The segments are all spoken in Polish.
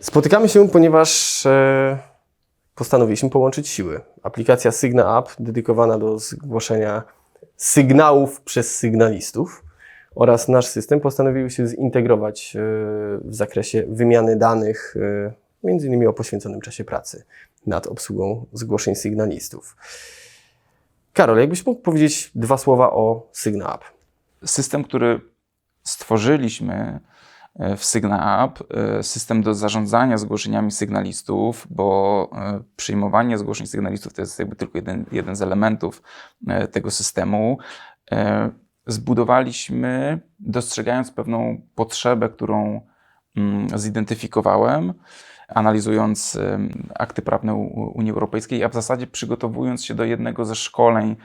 Spotykamy się, ponieważ e, postanowiliśmy połączyć siły. Aplikacja Signa App dedykowana do zgłoszenia sygnałów przez sygnalistów oraz nasz system postanowiły się zintegrować e, w zakresie wymiany danych, e, między innymi o poświęconym czasie pracy nad obsługą zgłoszeń sygnalistów. Karol, jakbyś mógł powiedzieć dwa słowa o Signa App? System, który stworzyliśmy w Signa App, e, system do zarządzania zgłoszeniami sygnalistów, bo e, przyjmowanie zgłoszeń sygnalistów to jest jakby tylko jeden, jeden z elementów e, tego systemu. E, Zbudowaliśmy, dostrzegając pewną potrzebę, którą mm, zidentyfikowałem, analizując akty prawne Unii Europejskiej, a w zasadzie przygotowując się do jednego ze szkoleń,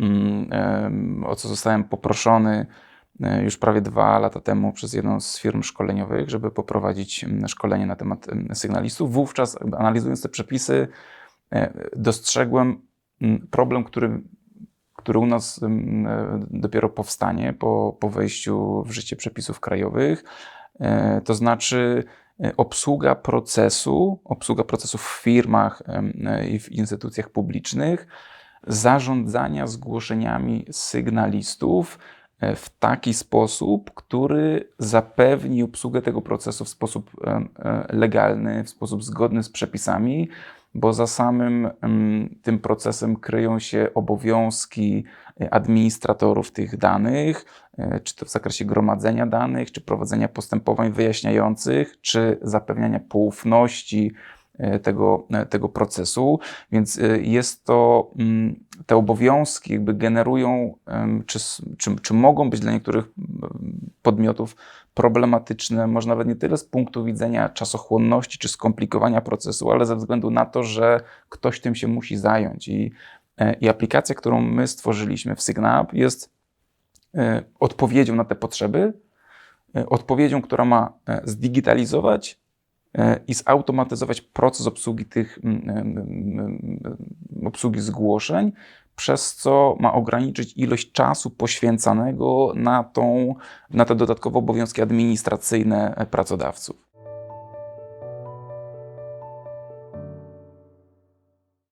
mm, o co zostałem poproszony e, już prawie dwa lata temu przez jedną z firm szkoleniowych, żeby poprowadzić szkolenie na temat em, sygnalistów. Wówczas, analizując te przepisy, e, dostrzegłem problem, który, który u nas e, dopiero powstanie po, po wejściu w życie przepisów krajowych. E, To znaczy e, obsługa procesu, obsługa procesów w firmach e, i w instytucjach publicznych, zarządzania zgłoszeniami sygnalistów e, w taki sposób, który zapewni obsługę tego procesu w sposób em, e, legalny, w sposób zgodny z przepisami, bo za samym em, tym procesem kryją się obowiązki e, administratorów tych danych, e, czy to w zakresie gromadzenia danych, czy prowadzenia postępowań wyjaśniających, czy zapewniania poufności e, tego, e, tego procesu. Więc e, jest to, mm, te obowiązki jakby generują, czy, czy, czy mogą być dla niektórych podmiotów problematyczne, może nawet nie tyle z punktu widzenia czasochłonności czy skomplikowania procesu, ale ze względu na to, że ktoś tym się musi zająć. I, e, i aplikacja, którą my stworzyliśmy w SignApp jest e, odpowiedzią na te potrzeby, e, odpowiedzią, która ma e, zdigitalizować e, i zautomatyzować proces obsługi tych mm, obsługi zgłoszeń, przez co ma ograniczyć ilość czasu poświęcanego na, tą, na te dodatkowe obowiązki administracyjne e, pracodawców.